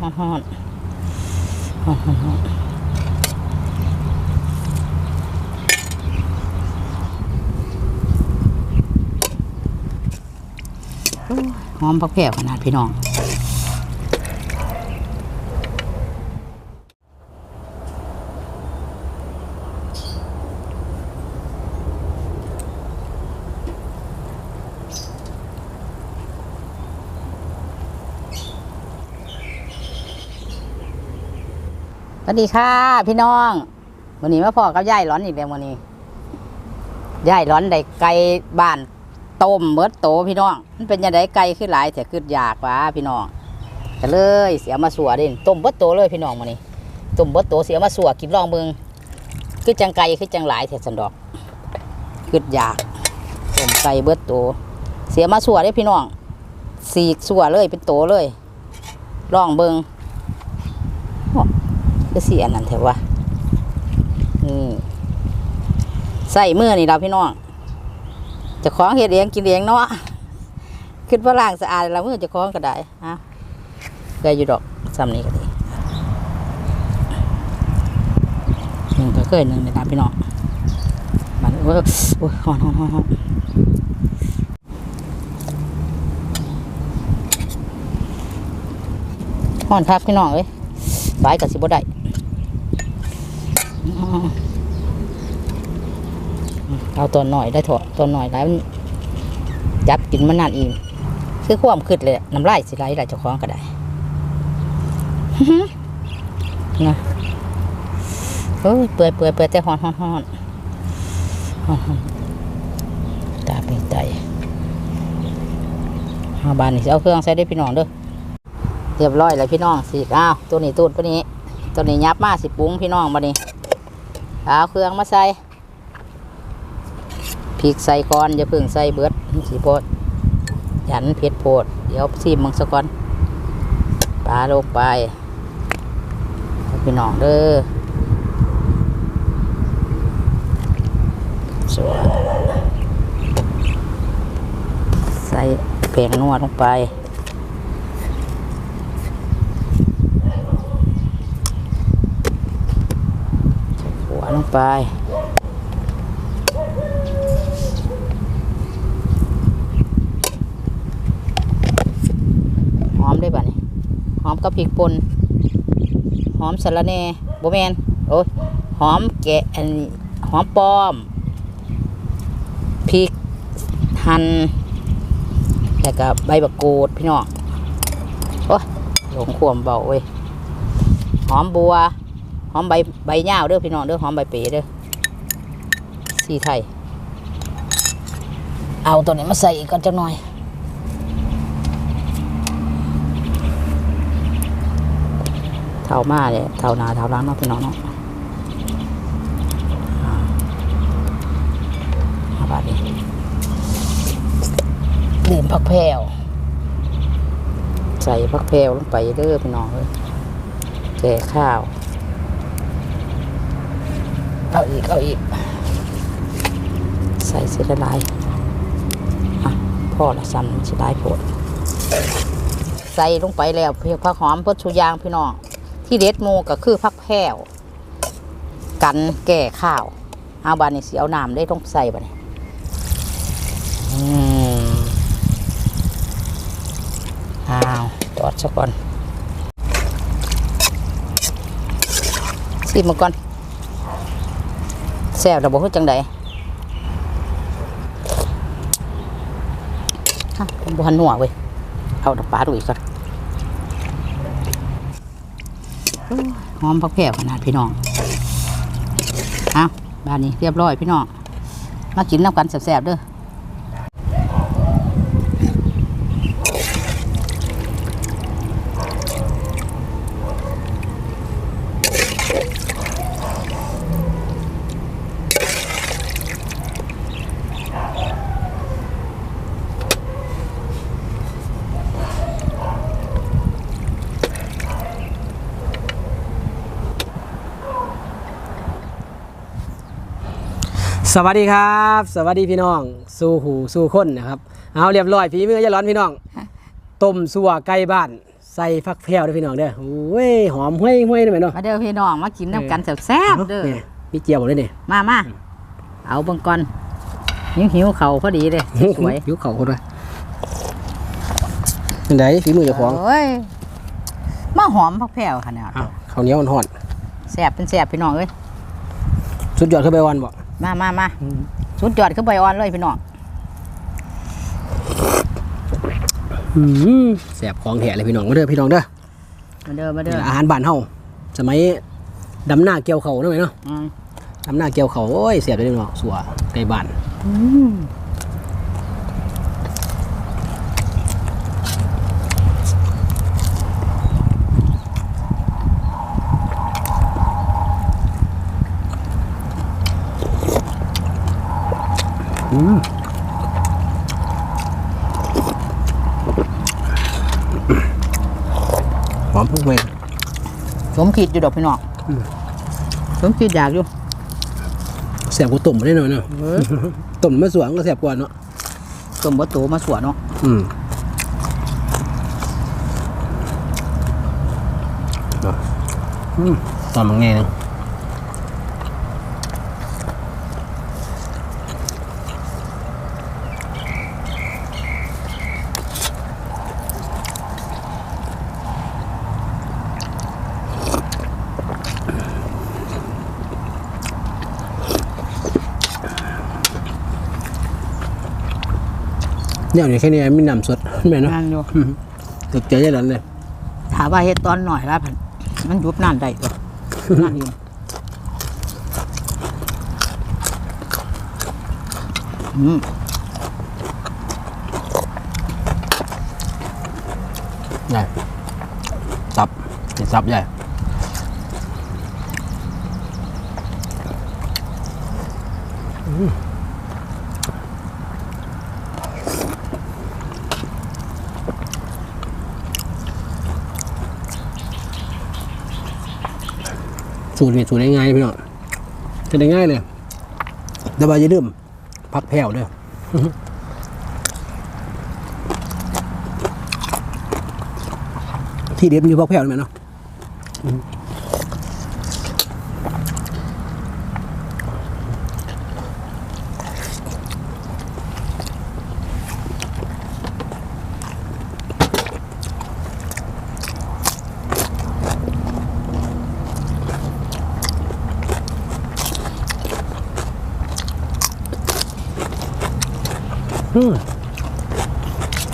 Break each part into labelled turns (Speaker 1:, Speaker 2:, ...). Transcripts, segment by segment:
Speaker 1: ฮ้อนฮ้อนฮ้อนฮ้อนหอมผักแก้วขนาดพี่น้อง วัสดีค่ะ พี่น้องวันนี้มาพ่อกับยายร้อนอีกแล้ววันนี้ยายร้อนได้ไก่บ้านต้มเบิดโตพี่น้องมันเป็นยังไงไก่ขึ้นหลายแต่ขึ้นอยากว่าพี่น้องก็เลยเสียมาสัวด่นต้มเบิดโตเลยพี่น้องวันนี้ต้มเบิดโตเสียมาสัวกินลองเบิงคือจังไก่คือจังหลายแต่สันดอกขึ้นอยากต้มไก่เบิดโตเสียมาสัวได้พี่น้องสีกสัวเลยเป็นโตเลยลองเบิง ก็สียนั่นแถวว่าอืมใส่มือนี่เราพี่น้องจะคล้องเห็ดเองกินเองเนาะคิดว่าล้างสะอาดแล้วมือจะคล้องก็ได้ฮะได้อยู่ดอกซ้ำนี้ก็ดีหนึ่งก็เคยหนึ่งเลยนะพี่น้องมันโอ้ยโอ้ยหอนหอนหอนหอนหอนครับพี่น้องเอ้ยบายกับสิบ่ได้ เอาตัวหน่อยได้เถอะตัวหน่อยแล้วมันจับกินมันนานอีกคือความคืดเลยน้ำลายสิไหลไหลเจ้าของก็ได้นะเฮ้ยเปื่อยเปื่อยเปื่อยแต่หอนหอนหอนหอนหอนตาเป็นใจเอาบานนี่สิเอาเครื่องใส่ได้พี่น้องเด้อเรียบร้อยแล้วพี่น้องสิอ้าวตัวนี้ตูดตัวนี้ ตัวนี้ยับมาสิปรุงพี่น้องมานี่ เอาเครื่องมาใส่พริกใส่ก่อนอย่าเพิ่งใส่เบิดสีโพดยันเผ็ดโพด เดี๋ยวซีมังสะก่อนปลาลงไปให้พี่น้องเด้อสวยใส่แป้งนวดลงไป หัวลง ไป หอมได้ป่ะนี่หอมกับพริกป่นหอมสะระแหน่โบแมนโอ้ยหอมแกะอันนี้หอมปลอมพริกหั่นแล้วก็ใบบักกูดพี่น้องโอ้ยหลงขวมเบาเว้ยหอมบัว หอมใบใบยาเด้อพี่น้องเด้อหอมใบเป๋เด้อสีไทย เอาตัวนี้มาใส่อีกก่อนจังหน่อยเท่ามาเนี่ยเท่านาเท่าล้างเนาะพี่น้องเนาะอ่าเอาบาดนี้ดื่มผักแพรวใส่ผักแพรวลงไปเด้อพี่น้องเลยแก่ข้าว เอาอีก เอาอีก ใส่เสร็จละลายอะพ่อละซ้ำสิได้ผลใส่ลงไปแล้วเพียงผักหอมเพื่อชูยางพี่น้องที่เด็ดหมูก็คือผักแพรวกันแก่ข้าวเอาบานนี้สิเอาน้ำได้ต้องใส่บานนี้อืมอ้าวตอดซะก่อนสิมาก่อน แซ่บระบบจังใดฮะผมบันหัวเว้ย เอาดอกปลาดูอีกก่อนหอมผักแพรวขนาดพี่น้องเอาบ้านนี้เรียบร้อยพี่น้อง มากินน้ำกันแซ่บๆเด้อ
Speaker 2: สวัสดีครับ สวัสดีพี่น้อง สู่หูสู่คนนะครับ เอาเรียบร้อยฝีมือยายร้อนพี่น้องต้มสัวไก่บ้านใส่ฟักแพรวเด้อพี่น้องเด้อโอ้ยหอมห้วยห้วยได้ไหมเนาะ
Speaker 1: มาเด้อพี่น้องมากินน้ำกันแซ่บๆเด้อ
Speaker 2: นี่มีเจียวหมดเลยนี่
Speaker 1: มามาเอาเบังก่อนหิวหิวๆเขาพอดีเลยสวย
Speaker 2: ผิวเขาคนด้วยเป็นไดฝีมือเจ้าของ
Speaker 1: โอ้ยมาหอมพักแผ่วขนาด
Speaker 2: อ้าวข้าวเหนียวอ่อน
Speaker 1: แซ่บเป็นแซ่บพี่น้องเอ้ย
Speaker 2: ๆสุดยอดคือใบวันบ่
Speaker 1: มามามาสุดยอดขึ้นไปออนเลยพี่น้อง
Speaker 2: อืมแสบของแท้เลยพี่น้องมาเด้อพี่น้องเด้อ
Speaker 1: มาเด้อมาเด้อ
Speaker 2: อาหารบ้านเฮาสมัยดำหน้าเกี่ยวเขาได้ไหมเนาะ
Speaker 1: อืม
Speaker 2: ดำหน้าเกี่ยวเขาโอ้ยเสียบเลยเนาะสัวไก่บ้าน
Speaker 1: อืม
Speaker 2: หอมพุกเมน
Speaker 1: สมคิดอยู่ดอกพี่น้องสมคิดอยากอยู่
Speaker 2: แสบกว่าต้มได้หน่อยเนาะต้มมะสวงก็แสบกว่าเนาะ
Speaker 1: ต้มบะโตมาสวนเนาะ
Speaker 2: อืมเนาะอืมตอนมันไงนึง เนี่ยอยู่แค่นี้มีน้ำสดแม่เนาะ
Speaker 1: นั่งอยู่
Speaker 2: ตึกใจยันเลย
Speaker 1: ถามว่าเฮ็ดตอนหน่อยละพันมันยุบน้ำได้ปะนั่นอยู่อืม
Speaker 2: ใหญ่ตับติดซับใหญ่ สูตรนี่สูตรง่ายๆพี่น้องจะได้ง่ายเลยแต่ว่าอย่าลืมพักแผ่วเด้อที่เด็ดมันอยู่พักแผ่วนี่ไหมเนาะ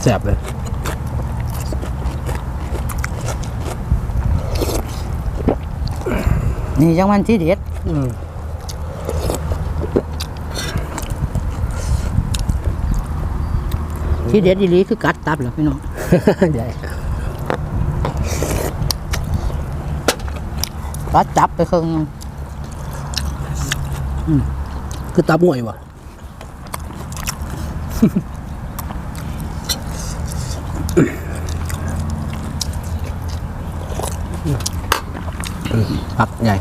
Speaker 2: แซ่บเลย
Speaker 1: นี่จังมันที่เด็ด
Speaker 2: อืม
Speaker 1: ที่เด็ดอีหลีคือกัดตับเหรอพี่น้อง
Speaker 2: ใหญ่
Speaker 1: กัดจับไปครึ่งหนึ่ง
Speaker 2: คือตับง่วยวะ ผักใหญ่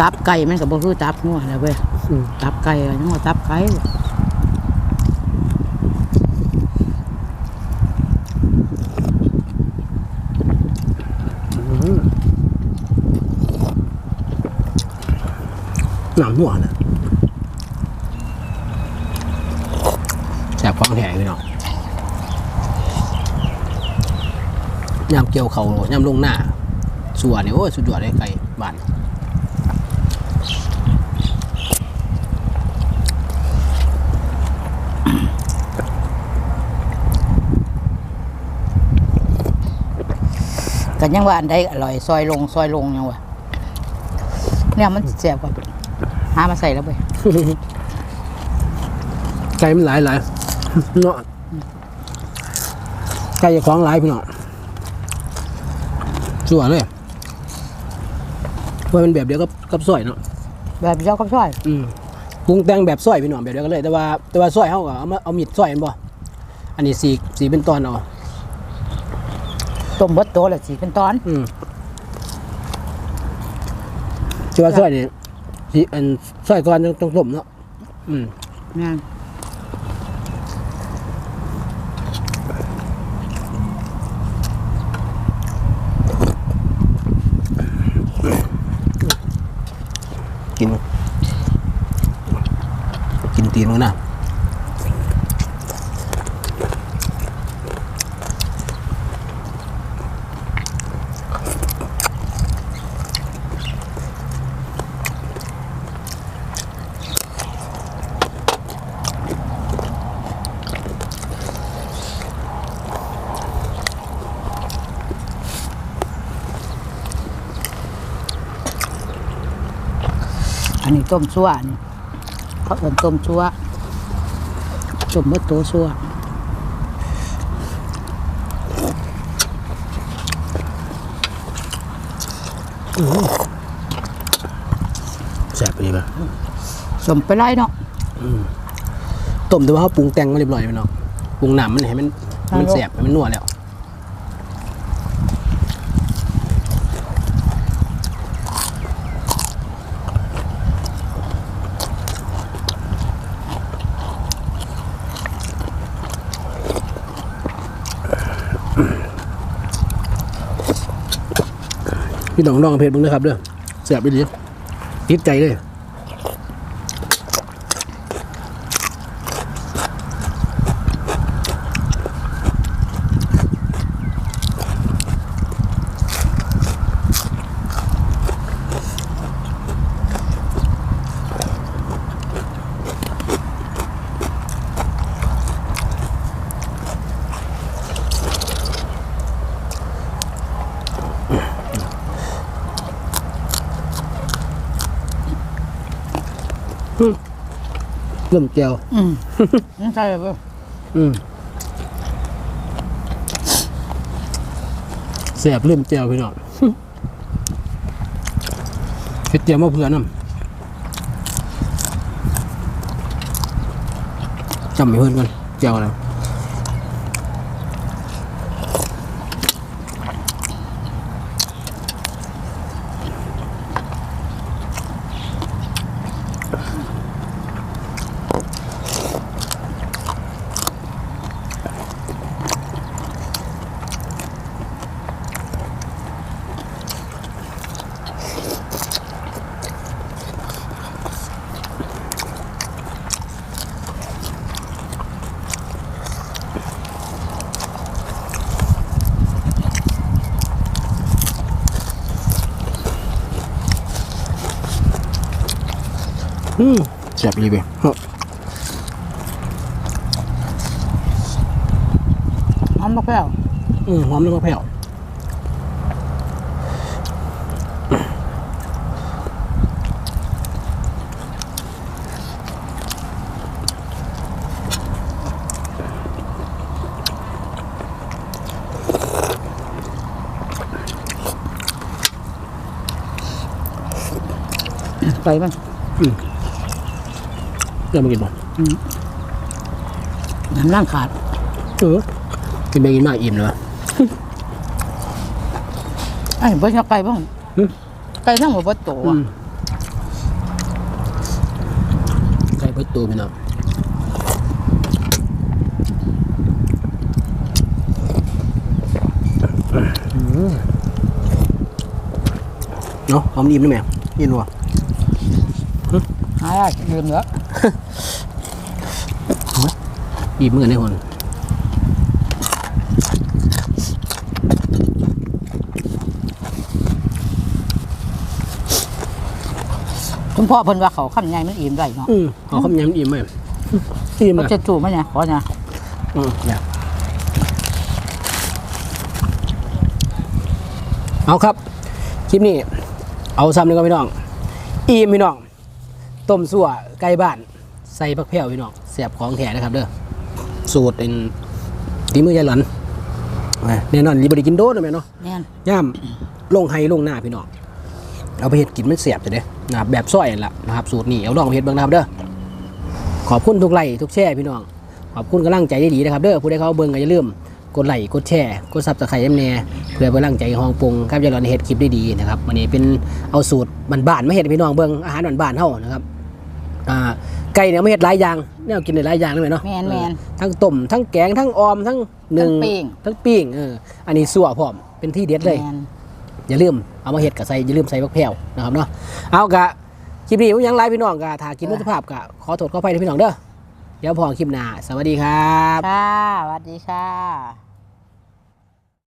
Speaker 1: ตับไก่มันก็บ่คือตับงัวแล้วเว้ยตับไก่ยังว่าตับไก่
Speaker 2: ห นังหัวนะแสบฟังแหงเลยเนาะยำเกี่ยวเขายำลงหน้าสัวเนี่ยโอ้ยสุดยอดเลยไก่บ้าน
Speaker 1: ก็ยังว่าอันใดอร่อยซอยลงซอยลงยังว่าเนี่ยมันแซ่บกว่า หามาใส่แล้วเว้ย
Speaker 2: ไก่มันหลายหลายเนาะไก่จะคล้องหลายพี่เนาะสัวเลยว่าเป็นแบบเดียวกับกับซอยเนาะ
Speaker 1: แบบเจ้าก็ช่อย
Speaker 2: อืมปรุงแต่งแบบซอยพี่น้องแบบเดียวกันเลย แต่ว่าแต่ว่าซอยเขาก็เอามาเอามีดซอยเห็นบ่อันนี้สีกสีเป็นตอนเอา
Speaker 1: ต้มเบดโตแล้วสิเป็นตอน
Speaker 2: อืมชื่อว่าซอยนี่ สิอันใส่ก่อนต้องต้องต้มเนาะอืม แม่น
Speaker 1: ต้มซั่วนี่เขาเอิ้นต้มซั่วต้มเบดโตซั่ว
Speaker 2: แซ่บไปดีป่ะ
Speaker 1: สมไปไล่เนาะ
Speaker 2: ต้มแต่ว่าเขาปรุงแต่งมาเรียบร้อยไปเนาะปรุงน้ำมันให้มันให้มัน
Speaker 1: ครับ
Speaker 2: แซ่บให้มันนัวแล้ว พี่น้องลองเพจมึงนะครับเด้อแซ่บไปดีติดใจเลย เริ่มแก้ว
Speaker 1: อืมนั่นใช่เบ่
Speaker 2: อืมแสบเริ่มแก้วพี่น้องเฮ็ดเจียวมาเพื่อน้ำจำไม่เพื่อนก่อนแก้วแล้ว อืมแสบดีไปเฮ้อ
Speaker 1: หอมบักแพ้ว
Speaker 2: อืมหอมแล้วก็แผ่ว嗯
Speaker 1: ไก่มัน
Speaker 2: เดี๋ยวมากินบ่
Speaker 1: น้ำล่างขาด
Speaker 2: เออกินไปกินมาอิ่มเลยวะ
Speaker 1: ไอ้เบ่ใช่ไก่บ้าง
Speaker 2: อืม
Speaker 1: ไก่ทั้งหมดเบดโต
Speaker 2: อื
Speaker 1: อะ
Speaker 2: มไก่เบิดตัวพี่น้องอืมเนาะหอมอิ่มได้ไหมยินวะ
Speaker 1: หายได้ลืมแล้ว
Speaker 2: อิ่มเหมือนกันได้คน
Speaker 1: คุณพ่อเพิ่นว่าเขาคำใหญ่มันอิ่มได้เนาะ
Speaker 2: อืมขอคำยำอิ่มไหมอิ่ม
Speaker 1: เขา
Speaker 2: เลย
Speaker 1: จะจูบมั้ยเนี่ยขอเนี่ย
Speaker 2: อืมเนี่ยเอาครับ คลิปนี้ เอาซ้ำเลยก็พี่น้อง อิ่มพี่น้อง ต้มสั่วไก่บ้าน ใส่ผักแผ่วพี่น้องแสบของแท้นะครับเด้อสูตรเป็นตีมือยายหลันแน่นอนรีบริกินโดนนะแม่เนาะ
Speaker 1: แน่น
Speaker 2: ย่ำลงไฮลงหน้าพี่น้องเอาไปเห็ดกินมันเสียบจะเด้นะครับแบบซอยนั่นละนะครับสูตรนี้เอาลองไปเห็ดเบ้างนะครับเด้อขอบคุณทุกไลค์ทุกแชร์พี่น้องขอบคุณกำลังใจดีๆนะครับเด้อผู้ใดเขาเบิ่งก็อย่าลืม กดไลค์กดแชร์กดซับสไครต์แน่เพื่อเป็นกำลังใจให้ห้องปรุงครับจะรอนเฮ็ดคลิปได้ดีนะครับวันนี้เป็นเอาสูตรบ้านๆมาเฮ็ดให้พี่น้องเบิ่งอาหารบ้านๆเฮานะครับอ่าไก่เนี่ยมาเฮ็ดหลายอย่างแนวกินได้หลายอย่างเลยเนาะ
Speaker 1: แมนแมน
Speaker 2: เออทั้งต้มทั้งแกงทั้งออมทั้งหนึ่ง
Speaker 1: ทั้งปิ้ง
Speaker 2: ทั้งปิ้งเอออันนี้สั่วพร้อมเป็นที่เด็ดเลย
Speaker 1: แมน
Speaker 2: อย่าลืมเอามาเฮ็ดกับใส่อย่าลืมใส่บักแพรวนะครับเนาะเอากะคลิปนี้ผมยังไลฟ์พี่น้องกะถ้ากินวัตถุภาพกะขอโทษขออภัยด้วยพี่น้องเด้อ เดี๋ยวพอคลิปหน้าสวัสดีครับ
Speaker 1: ค่ะสวัสดีค่ะ